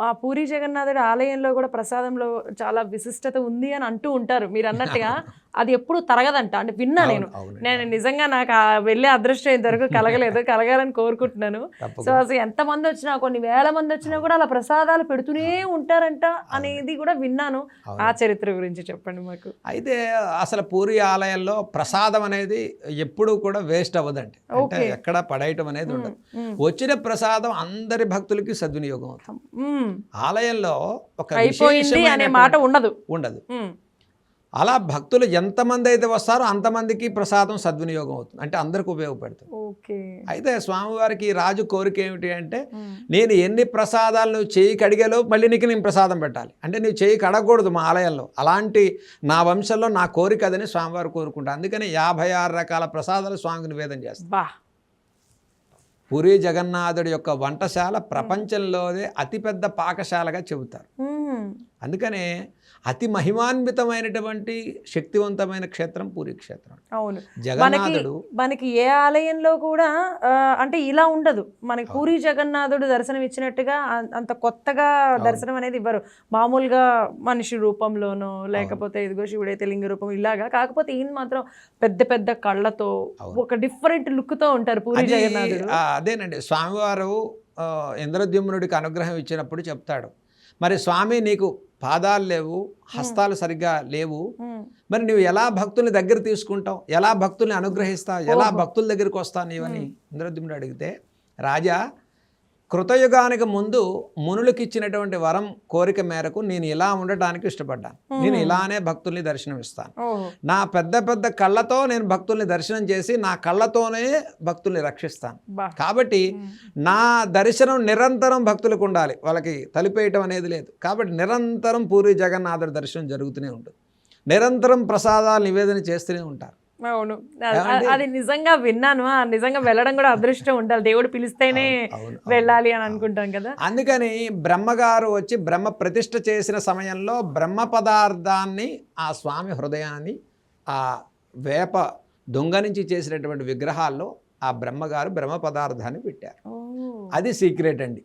ఆ పూరి జగన్నాథుడి ఆలయంలో కూడా ప్రసాదంలో చాలా విశిష్టత ఉంది అని అంటూ ఉంటారు మీరు అన్నట్టుగా అది ఎప్పుడు తరగదంట అంటే విన్నా నేను. నేను నిజంగా నాకు వెళ్ళే అదృష్టం ఇంతవరకు కలగలేదు కలగాలని కోరుకుంటున్నాను సో. అసలు ఎంత మంది వచ్చినా కొన్ని వేల మంది వచ్చినా కూడా అలా ప్రసాదాలు పెడుతూనే ఉంటారంట అనేది కూడా విన్నాను. ఆ చరిత్ర గురించి చెప్పండి మాకు అయితే అసలు పూరి ఆలయంలో ప్రసాదం అనేది ఎప్పుడూ కూడా వేస్ట్ అవ్వదండి అంటే ఓకే. ఎక్కడ పడేయటం అనేది ఉండదు. వచ్చిన ప్రసాదం అందరి భక్తులకి సద్వినియోగం అవుతుంది మ్మ్. ఆలయంలో ఒక అయిపోయింది అనే మాట ఉండదు ఉండదు. అలా భక్తులు ఎంతమంది అయితే వస్తారో అంతమందికి ప్రసాదం సద్వినియోగం అవుతుంది. అంటే అందరికి ఉపయోగపడుతుంది. ఓకే. అయితే స్వామివారికి రాజు కోరిక ఏమిటి అంటే. నేను ఎన్ని ప్రసాదాలు నువ్వు చేయి కడిగేలో మళ్ళీ నీకు నేను ప్రసాదం పెట్టాలి. అంటే నువ్వు చేయి కడగకూడదు మా ఆలయంలో. అలాంటి నా వంశంలో నా కోరిక అదని స్వామివారు కోరుకుంటా అందుకని యాభై ఆరు రకాల ప్రసాదాలు స్వామికి నివేదన చేస్తాను. బా. పూరి జగన్నాథుడి యొక్క వంటశాల ప్రపంచంలోనే అతిపెద్ద పాకశాలగా చెబుతారు. అందుకనే అతి మహిమాన్వితమైనటువంటి శక్తివంతమైన క్షేత్రం పూరి క్షేత్రం. అవును. జగన్నాథుడు మనకి ఏ ఆలయంలో కూడా అంటే ఇలా ఉండదు. మనకి పూరి జగన్నాథుడు దర్శనం ఇచ్చినట్టుగా అంత కొత్తగా దర్శనం అనేది ఇవ్వరు. మామూలుగా మనిషి రూపంలోనో లేకపోతే ఇదిగో శివుడైతే లింగ రూపం ఇలాగా కాకపోతే ఈయన మాత్రం పెద్ద పెద్ద కళ్ళతో. ఒక డిఫరెంట్ లుక్తో ఉంటారు పూరి జగన్నాథుడు. అదేనండి. స్వామివారు ఇంద్రద్యుమ్నుడికి అనుగ్రహం ఇచ్చినప్పుడు చెప్తాడు. మరి స్వామి నీకు పాదాలు లేవు హస్తాలు సరిగ్గా లేవు. మరి నువ్వు ఎలా భక్తుల్ని దగ్గర తీసుకుంటావు? ఎలా భక్తుల్ని అనుగ్రహిస్తావు? ఎలా. భక్తుల దగ్గరికి వస్తావు నీవని ఇంద్రద్యుమ్నుడు అడిగితే రాజా కృతయుగానికి ముందు మునులకు ఇచ్చినటువంటి వరం కోరిక మేరకు నేను ఇలా ఉండటానికి ఇష్టపడ్డాను. నేను ఇలానే భక్తుల్ని దర్శనం ఇస్తాను ఓహో. నా పెద్ద పెద్ద కళ్ళతో నేను భక్తుల్ని దర్శనం చేసి నా కళ్ళతోనే భక్తుల్ని రక్షిస్తాను. కాబట్టి నా దర్శనం నిరంతరం భక్తులకు ఉండాలి. వాళ్ళకి తలిపేయటం అనేది లేదు. కాబట్టి నిరంతరం పూరి జగన్నాథుడి దర్శనం జరుగుతూనే ఉంటుంది. నిరంతరం ప్రసాదాలు నివేదన చేస్తూనే ఉంటారు. అవును? అది నిజంగా విన్నాను. ఆ నిజంగా వెళ్ళడం కూడా అదృష్టం ఉండాలి. దేవుడు పిలిస్తేనే. వెళ్ళాలి అని అనుకుంటాం కదా. అందుకని బ్రహ్మగారు వచ్చి బ్రహ్మ ప్రతిష్ఠ చేసిన సమయంలో బ్రహ్మ పదార్థాన్ని ఆ స్వామి హృదయాన్ని ఆ వేప దొంగ నుంచి చేసినటువంటి విగ్రహాల్లో ఆ బ్రహ్మగారు బ్రహ్మ పదార్థాన్ని పెట్టారు. అది సీక్రెట్ అండి.